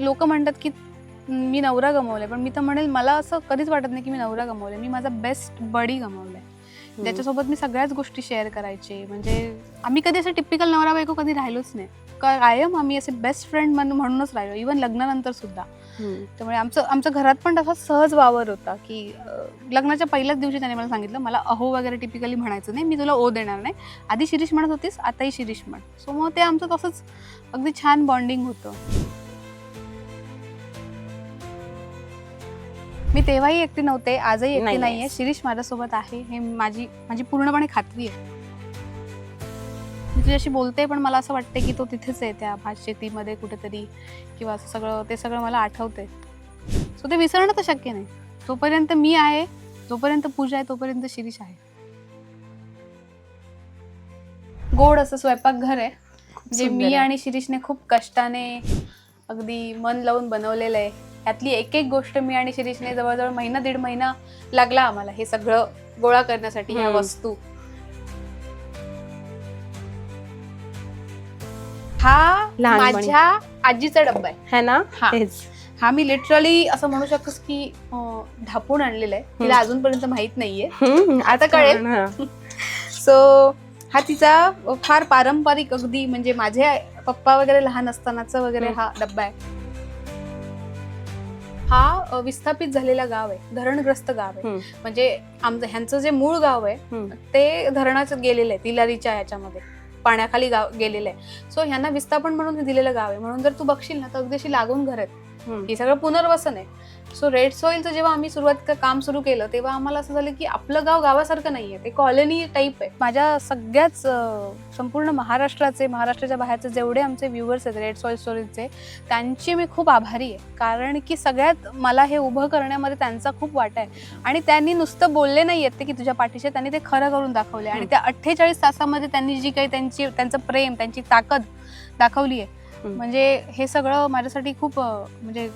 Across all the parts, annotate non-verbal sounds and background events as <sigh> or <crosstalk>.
लोक म्हणतात की मी नवरा गमावलाय. पण मी तर म्हणेल मला असं कधीच वाटत नाही की मी नवरा गमावलाय. मी माझा बेस्ट बडी गमावलाय. त्याच्यासोबत मी सगळ्याच गोष्टी शेअर करायचे. म्हणजे आम्ही कधी असं टिपिकल नवरा बायको कधी राहिलोच नाही. का- कायम आम्ही असे बेस्ट फ्रेंड म्हणूनच राहिलो. इवन लग्नानंतर सुद्धा. त्यामुळे आमचं आमच्या घरात पण तसा सहज वावर होता की लग्नाच्या पहिल्याच दिवशी त्याने मला सांगितलं मला अहो वगैरे टिपिकली म्हणायचं नाही. मी तुला ओ देणार नाही. आधी शिरीष म्हणत होतीस आताही शिरीष म्हण. सो मग ते आमचं तसंच अगदी छान बॉन्डिंग होतं. मी तेव्हाही एकटी नव्हते आजही एकटी. नाहीये. शिरीष माझ्यासोबत आहे हे माझी माझी पूर्णपणे खात्री आहे. मी तुझ्याशी बोलते पण मला असं वाटतं की तो तिथेच आहे त्या भात शेतीमध्ये कुठेतरी किंवा असं सगळं ते सगळं मला आठवते सो ते विसरणं तर शक्य नाही. जोपर्यंत मी आहे जोपर्यंत पूजा आहे तोपर्यंत शिरीष आहे. गोड असं स्वयंपाकघर आहे जे सुंदर मी आहे. आणि शिरीषने खूप कष्टाने अगदी मन लावून बनवलेलं आहे. यातली एक एक गोष्ट मी आणि शिरीषने जवळजवळ महिना दीड महिना लागला आम्हाला हे सगळं गोळा करण्यासाठी ह्या. वस्तू हा लहानपणी. माझ्या आजीचा डब्बा आहे है ना हा. तेच हा मी लिटरली असं म्हणू शकतोस की अं, ढापून आणलेला आहे तिला हम्म. अजूनपर्यंत माहीत नाहीये हम्म, आता कळेल. हा. <laughs> सो हा तिचा फार पारंपरिक अगदी म्हणजे माझे पप्पा वगैरे लहान असतानाचा वगैरे. हा डब्बा आहे हा विस्थापित झालेला गाव आहे धरणग्रस्त गाव आहे. म्हणजे आमचं ह्यांचं जे मूळ गाव आहे. ते धरणाचं गेलेलं आहे तिलारीच्या ह्याच्यामध्ये पाण्याखाली गाव गेलेलं आहे सो ह्यांना विस्थापन म्हणून हे दिलेलं गाव आहे म्हणून जर तू बघशील ना तर अगदी अशी लागून घर आहेत. हे सगळं पुनर्वसन आहे. सो रेड सॉइलचं जेव्हा आम्ही सुरुवात क- काम सुरू केलं तेव्हा आम्हाला असं झालं की आपलं गाव गावासारखं नाहीये ते कॉलनी टाईप आहे. माझ्या सगळ्याच संपूर्ण महाराष्ट्राचे महाराष्ट्राच्या बाहेरचे जेवढे आमचे व्ह्युअर्स आहेत रेड सॉइल स्टोरीजचे त्यांची मी खूप आभारी आहे. कारण की सगळ्यात मला हे उभं करण्यामध्ये त्यांचा खूप वाटा आहे. आणि त्यांनी नुसतं बोलले नाही आहेत ते की तुझ्या पाठीशी आहे, त्यांनी ते खरं करून दाखवले. आणि त्या अठ्ठेचाळीस तासामध्ये त्यांनी जी काही त्यांची त्यांचं प्रेम त्यांची ताकद दाखवली आहे. म्हणजे हे सगळं माझ्यासाठी खूप म्हणजे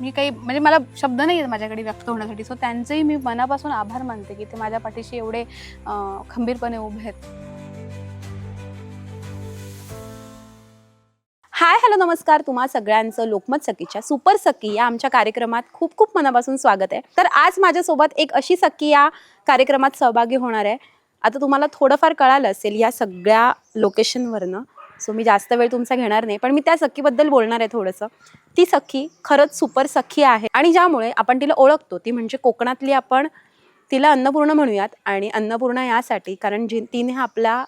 मी काही म्हणजे मला शब्द नाही आहेत माझ्याकडे व्यक्त होण्यासाठी. सो त्यांचेही मी मनापासून आभार मानते की ते माझ्या पाठीशी एवढे खंबीरपणे उभे आहेत. हाय हॅलो नमस्कार. तुम्हा सगळ्यांचं लोकमत सखीच्या सुपर सखी या आमच्या कार्यक्रमात खूप खूप मनापासून स्वागत आहे. तर आज माझ्यासोबत एक अशी सखी या कार्यक्रमात सहभागी होणार आहे. आता तुम्हाला थोडंफार कळालं असेल या सगळ्या लोकेशनवरनं सो मी जास्त वेळ तुमचा घेणार नाही पण मी त्या सखीबद्दल बोलणार आहे थोडंसं. ती सखी खरंच सुपर सखी आहे आणि ज्यामुळे आपण तिला ओळखतो ती म्हणजे कोकणातली आपण तिला अन्नपूर्ण म्हणूयात आणि अन्नपूर्णा यासाठी कारण जी तिने आपला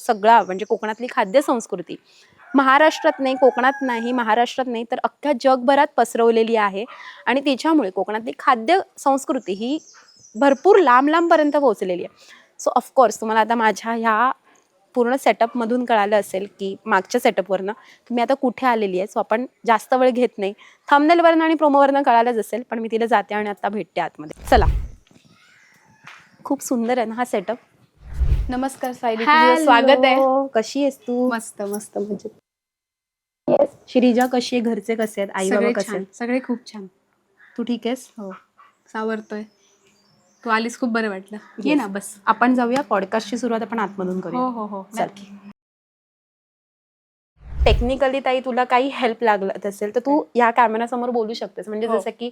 सगळा म्हणजे कोकणातली खाद्य संस्कृती महाराष्ट्रात नाही कोकणात नाही महाराष्ट्रात नाही तर अख्ख्या जगभरात पसरवलेली आहे आणि तिच्यामुळे कोकणातली खाद्य संस्कृती ही भरपूर लांब लांबपर्यंत पोहोचलेली आहे. सो ऑफकोर्स तुम्हाला आता माझ्या ह्या पूर्ण सेटअपमधून कळालं असेल की मागच्या सेटअपवरनं मी आता कुठे आलेली आहे सो आपण जास्त वेळ घेत नाही. थंबनेलवरनं आणि प्रोमोवरनं कळालंच असेल पण मी तिला जाते आणि आता भेटते आतमध्ये. चला. खूप सुंदर आहे ना हा सेटअप. नमस्कार सायली तुझं स्वागत आहे. कशी आहेस तू? मस्त मस्त म्हणजे. श्रीजा कशी आहे? घरचे कसे आहेत? आई बाबा कसे आहेत? सगळे खूप छान. तू ठीक आहेस? हो. सावरतोय. तू आलीस खूप बरं वाटलं ये. ना बस आपण जाऊया पॉडकास्टची सुरुवात आपण आतमधून हो करूया हो हो. टेक्निकली ताई तुला काही हेल्प लागत असेल तर तू या कॅमेरा समोर बोलू शकतेस म्हणजे हो. जसं की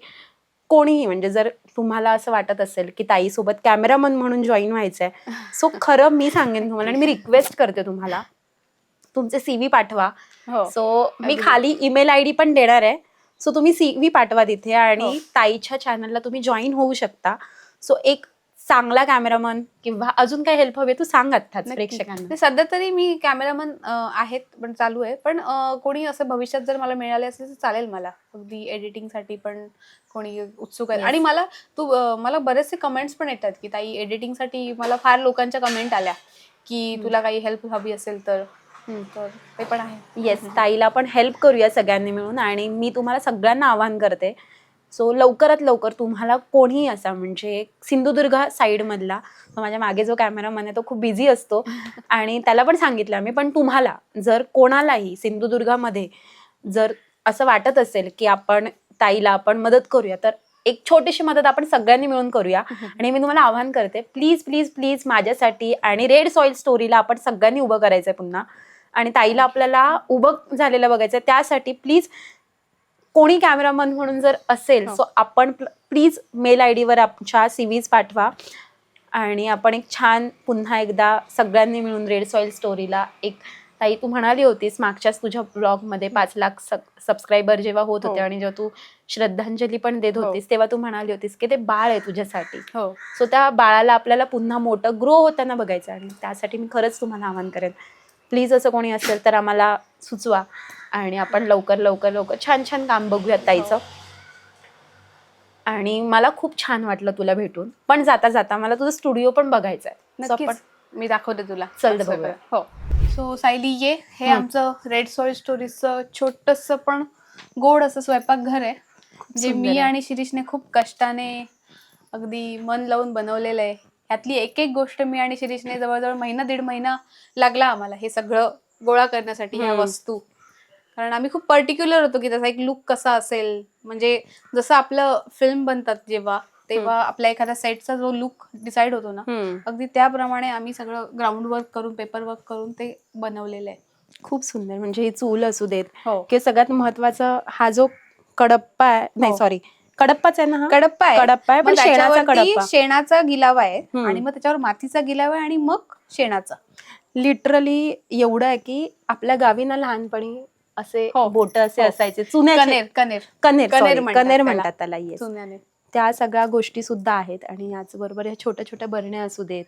कोणीही म्हणजे जर तुम्हाला असं वाटत असेल की ताई सोबत कॅमेरामन म्हणून जॉईन व्हायचंय सो <laughs> खरं मी सांगेन तुम्हाला आणि मी रिक्वेस्ट करते तुम्हाला तुमचे सीव्ही पाठवा हो सो मी अगदी. खाली ईमेल आय डी पण देणार आहे सो तुम्ही सीव्ही पाठवा तिथे आणि हो. ताईच्या चॅनलला तुम्ही जॉईन होऊ शकता सो एक चांगला कॅमेरामन किंवा अजून काय हेल्प हवी तू सांग आत्ताच. प्रेक्षकांना सध्या तरी मी कॅमेरामन आहेत पण चालू आहे. पण कोणी असं भविष्यात जर मला मिळाले असेल तर चालेल मला. अगदी एडिटिंगसाठी पण कोणी उत्सुक आहे. आणि मला तू मला बरेचसे कमेंट्स पण येतात की ताई एडिटिंगसाठी मला फार लोकांच्या कमेंट आल्या की तुला काही हेल्प हवी असेल तर. तर ते पण आहे. येस ताईला पण हेल्प करूया सगळ्यांनी मिळून. आणि मी तुम्हाला सगळ्यांना आवाहन करते सो लवकरात लवकर तुम्हाला कोणीही असा म्हणजे सिंधुदुर्ग साईडमधला माझ्या मागे जो कॅमेरामन आहे तो खूप बिझी असतो. <laughs> आणि त्याला पण सांगितलं आम्ही पण तुम्हाला जर कोणालाही सिंधुदुर्गामध्ये जर असं वाटत असेल की आपण ताईला आपण मदत करूया तर एक छोटीशी मदत आपण सगळ्यांनी मिळून करूया. <laughs> आणि मी तुम्हाला आवाहन करते प्लीज प्लीज प्लीज माझ्यासाठी आणि रेड सॉइल स्टोरीला आपण सगळ्यांनी उभं करायचंय पुन्हा. आणि ताईला आपल्याला उभं झालेलं बघायचं त्यासाठी प्लीज कोणी कॅमेरामन म्हणून जर असेल हो. सो आपण प्लीज मेल आय डीवर आमच्या सीव्हीज पाठवा आणि आपण एक छान पुन्हा एकदा सगळ्यांनी मिळून रेड सॉइल स्टोरीला एक ताई तू म्हणाली होतीस मागच्याच तुझ्या ब्लॉगमध्ये पाच लाख सबस्क्रायबर जेव्हा होत होते हो. आणि जेव्हा तू श्रद्धांजली पण देत हो. होतीस तेव्हा तू म्हणाली होतीस की ते बाळ आहे तुझ्यासाठी हो सो त्या बाळाला आपल्याला पुन्हा मोठं ग्रो होताना बघायचं. आणि त्यासाठी मी खरंच तुम्हाला आवाहन करेन प्लीज असं कोणी असेल तर आम्हाला सुचवा आणि आपण लवकर लवकर लवकर छान छान काम बघूयात ताईचं. आणि मला खूप छान वाटलं तुला भेटून. पण जाता जाता मला तुझं स्टुडिओ पण बघायचं आहे. नक्कीच. मी दाखवते तुला. चल बघूया. हो. सो सायली ये. हे. आमचं रेड सॉइल स्टोरीजचं छोटस पण गोड असं स्वयंपाकघर आहे. जे सुंदर मी आहे. आणि शिरीषने खूप कष्टाने अगदी मन लावून बनवलेलं आहे. यातली एक एक गोष्ट मी आणि शिरीषने जवळजवळ महिना दीड महिना लागला आम्हाला हे सगळं गोळा करण्यासाठी ह्या हम्म. वस्तू. कारण आम्ही खूप पर्टिक्युलर होतो की त्याचा एक लुक कसा असेल. म्हणजे जसं आपलं फिल्म बनतात जेव्हा तेव्हा आपल्या एखाद्या सेटचा जो लुक डिसाईड होतो ना. अगदी त्याप्रमाणे आम्ही सगळं ग्राउंड वर्क करून पेपर वर्क करून ते बनवलेलं आहे. खूप सुंदर. म्हणजे ही चूल असू देत हो. की सगळ्यात महत्त्वाचा हा जो कडप्पा आहे नाही हो. सॉरी कडप्पाच आहे ना हा? कडप्पा आहे. कडप्पा आहे पण शेणाचा कडप्पा. शेणाचा गिलावा आहे. आणि मग त्याच्यावर मातीचा गिलावा आहे आणि मग शेणाचा. लिटरली एवढं आहे की आपल्या गावी ना लहानपणी असे हो. बोट असे हो. असायचे चुन्याचे कनेर कनेर कनेर कनेर sorry, म्हणतात कनेर त्याला. म्हणतात त्याला येस चुन्याने त्या सगळ्या गोष्टी सुद्धा आहेत आणि याचबरोबर ह्या छोट्या छोट्या बरण्या असू देत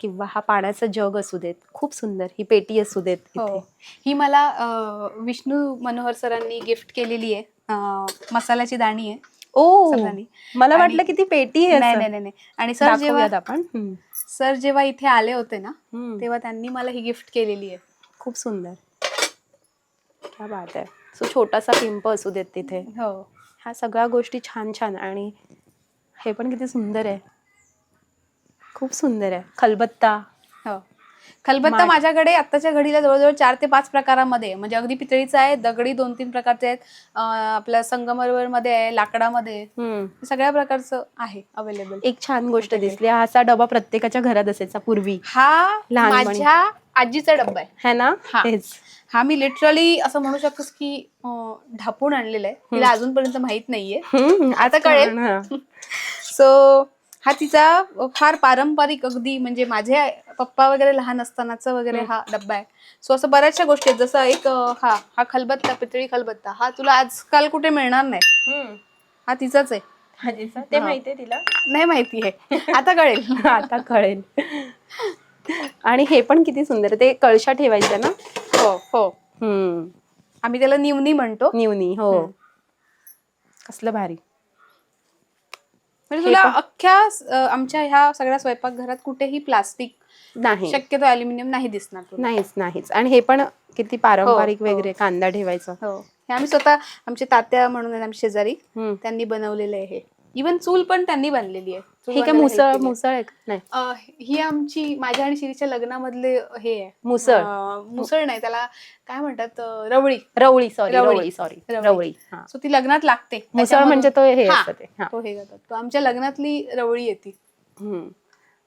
किंवा हा पाण्याचा जग असू देत खूप सुंदर ही पेटी असू देत हो इथे. ही मला अं, विष्णू मनोहर सरांनी गिफ्ट केलेली आहे अं, मसाल्याची दाणी आहे ओ मला आणि- वाटलं की ती पेटी आहे नाही असं. नाही नाही नाही. आणि सर जेव्हा दाखवूयात आपण हम्म. सर जेव्हा इथे आले होते ना हम्म. तेव्हा त्यांनी मला ही गिफ्ट केलेली आहे खूप सुंदर क्या बात आहे. सो छोटासा पिंप असू देत तिथे. हो. ह्या सगळ्या गोष्टी छान छान आणि हे पण किती सुंदर आहे. खूप सुंदर आहे. खलबत्ता. हो. खलबत्ता. माझ्याकडे आत्ताच्या घडीला जवळजवळ चार ते पाच प्रकारामध्ये. म्हणजे अगदी पितळीचा आहे दगडी दोन तीन प्रकारचे आहेत. आपल्या संगमरवर मध्ये आहे. लाकडामध्ये. सगळ्या प्रकारचं आहे अवेलेबल एक छान गोष्ट दिसली. हा असा डबा प्रत्येकाच्या घरात असायचा पूर्वी. हा. माझ्या आजीचा डब्बा आहे. है ना? हा. तेच हा मी लिटरली असं म्हणू शकतोस की अं, ढापून आणलेला आहे. तिला अजूनपर्यंत माहीत नाहीये. हम्म, आता कळेल. हा. <laughs> सो हा तिचा फार पारंपरिक अगदी म्हणजे माझे पप्पा वगैरे लहान असतानाचा वगैरे. हा डब्बा आहे. सो असं बऱ्याचशा गोष्टी आहेत. जसं एक अं, हा हा खलबत्ता पितळी खलबत्ता. हा तुला आजकाल कुठे मिळणार नाही. हम्म. हा तिचाच आहे. आजीचा? ते हा. माहितीये तिला? नाही माहिती आहे. आता कळेल. <laughs> आता कळेल. <laughs> आणि हे पण किती सुंदर. ते कळशा ठेवायचं ना? हो हो. हम्म. आम्ही त्याला निवनी म्हणतो. निवनी हो. कसलं भारी. म्हणजे तुला अख्ख्या अं, आमच्या ह्या सगळ्या स्वयंपाकघरात कुठेही प्लास्टिक नाही. शक्यतो अल्युमिनियम नाही दिसणार तुला. नाहीच नाहीच. आणि हे पण किती पारंपरिक हो, हो. वगैरे कांदा ठेवायचं. हो. हे आम्ही स्वतः आमचे तात्या म्हणून आहेत आमचे शेजारी हम्म. त्यांनी बनवलेलं आहे हे. इवन चूल पण त्यांनी बनलेली आहे. हे काय मुसळ. मुसळ आहे का? नाही. अं, ही आमची माझ्या आणि शिरीच्या लग्नामधले हे आहे. मुसळ. अं, मुसळ नाही त्याला काय म्हणतात अं, रवळी. रवळी सॉरी रवळी. रवळी सॉरी रवळी. रवळी हा. सो ती लग्नात लागते. मुसळ त्याच्यामधून- म्हणजे तो हे हा, असतं ते हा. तो हे करतात. तो आमच्या लग्नातली रवळी येते हम्म.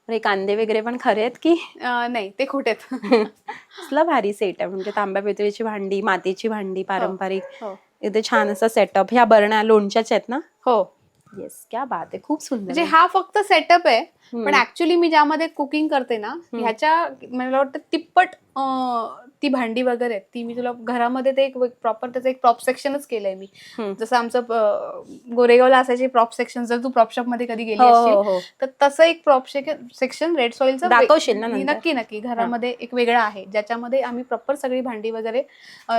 अरे कांदे वगैरे पण खरे आहेत की? अं, नाही ते खोटेत <laughs> कसला भारी सेट आहे. म्हणजे तांब्या पितळीची भांडी मातीची भांडी पारंपरिक. हो. इथे छान असा सेटअप ह्या बरण्या लोणच्याच्या आहेत ना? हो. येस क्या बात आहे खूप सुंदर म्हणजे. हा फक्त सेटअप आहे. पण ऍक्च्युली मी ज्यामध्ये कुकिंग करते ना ह्याच्या मला वाटतं तिप्पट ती भांडी वगैरे आहेत. ती मी तुला घरामध्ये ते एक प्रॉपर त्याचं एक प्रॉप सेक्शनच केलंय मी. जसं आमचं गोरेगावला असायचे प्रॉप सेक्शन जर तू प्रॉप शॉपमध्ये कधी गेली हो, हो, हो. तर तसं एक प्रॉप सेक्शन रेड सॉइलचं दाखवशील? नक्की नक्की घरामध्ये एक वेगळं आहे ज्याच्यामध्ये आम्ही प्रॉपर सगळी भांडी वगैरे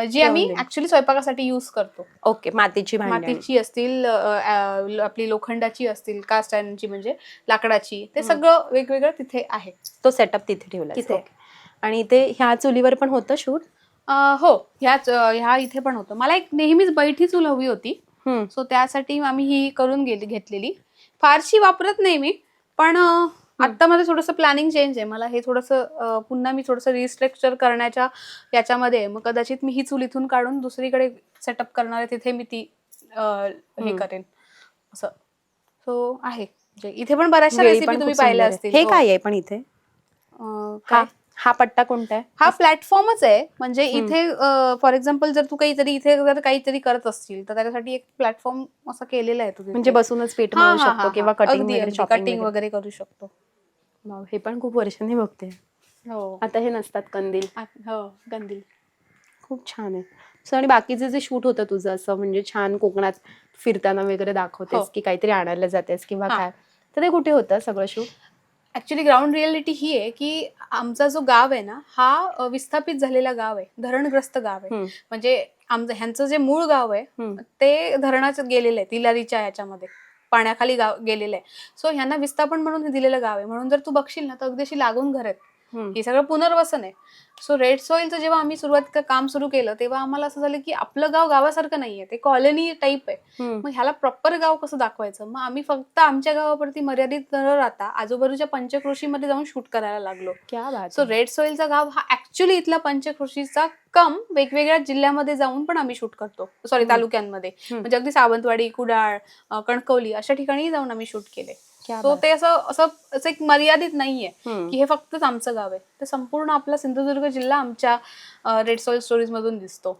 जी आम्ही. ऍक्च्युली स्वयंपाकासाठी युज करतो ओके मातीची मातीची असतील आपली लोखंडाची असतील कास्ट म्हणजे लाकडाची ते सगळं वेगवेगळं तिथे आहे तो सेटअप तिथे ठेवला तिथे. आणि ते ह्या चुलीवर पण होतं शूट? हो ह्याच ह्या इथे पण होतं. मला एक नेहमीच बैठी चूल हवी होती. सो त्यासाठी आम्ही ही करून गेली घेतलेली. फारशी वापरत नाही मी पण आता माझं थोडंसं प्लॅनिंग चेंज आहे. मला हे थोडंसं पुन्हा मी थोडंसं रिस्ट्रक्चर करण्याच्या याच्यामध्ये. मग कदाचित मी ही चूल इथून काढून दुसरीकडे सेटअप करणार आहे तिथे मी ती हे. करेन. असं. सो आहे. म्हणजे इथे पण बऱ्याचशा रेसिपी तुम्ही पाहिल्या. असतील. हे हो. काय आहे पण इथे? हा हा पट्टा कोणता आहे? हा प्लॅटफॉर्मच आहे. म्हणजे. इथे फॉर एक्झाम्पल जर तू काहीतरी इथे जर काहीतरी करत असतील तर त्याच्यासाठी एक प्लॅटफॉर्म असा केलेला आहे तुझे म्हणजे बसूनच पीठ मळू शकतो किंवा कटिंग वगैरे कटिंग वगैरे. करू शकतो. हे पण खूप वर्षांनी बघते. हो. आता हे नसतात कंदील. हो गंदील खूप छान आहे. सो आणि बाकीचे जे शूट होतं तुझं असं म्हणजे छान कोकणात फिरताना वगैरे हो. दाखवतेस की काहीतरी आणायला जातेस किंवा हा. काय. तर ते कुठे होतं सगळं शूट? ऍक्च्युली ग्राउंड रियालिटी ही आहे की आमचा जो गाव आहे ना हा विस्थापित झालेला गाव आहे धरणग्रस्त गाव आहे. म्हणजे आमचं ह्यांचं जे मूळ गाव आहे ते धरणाच गेलेलं आहे तिलारीच्या ह्याच्यामध्ये पाण्याखाली गाव गेलेलं आहे सो ह्यांना विस्थापन म्हणून हे दिलेलं गाव आहे. म्हणून जर तू बघशील ना तर अगदी अशी लागून घर आहेत. हे सगळं पुनर्वसन आहे. सो रेड सॉइलचं जेव्हा आम्ही सुरुवात काम सुरू केलं तेव्हा आम्हाला असं झालं की आपलं गाव गावासारखं नाहीये ते कॉलनी टाईप आहे. मग ह्याला प्रॉपर गाव कसं दाखवायचं? मग आम्ही फक्त आमच्या गावावरती मर्यादित न राहता आजूबाजूच्या पंचक्रोशीमध्ये जाऊन शूट करायला लागलो. सो. रेड सोइलचा गाव हा ऍक्च्युली इथला पंचक्रोशीचा कम वेगवेगळ्या जिल्ह्यामध्ये जाऊन पण आम्ही शूट करतो. सॉरी. तालुक्यांमध्ये. म्हणजे अगदी सावंतवाडी कुडाळ कणकवली अशा ठिकाणी जाऊन आम्ही शूट केले. क्या सो बात. ते असं असं असं एक मर्यादित नाहीये हम्म. की हे फक्तच आमचं गाव आहे ते संपूर्ण आपला सिंधुदुर्ग जिल्हा आमच्या रेड सॉइल स्टोरीज मधून दिसतो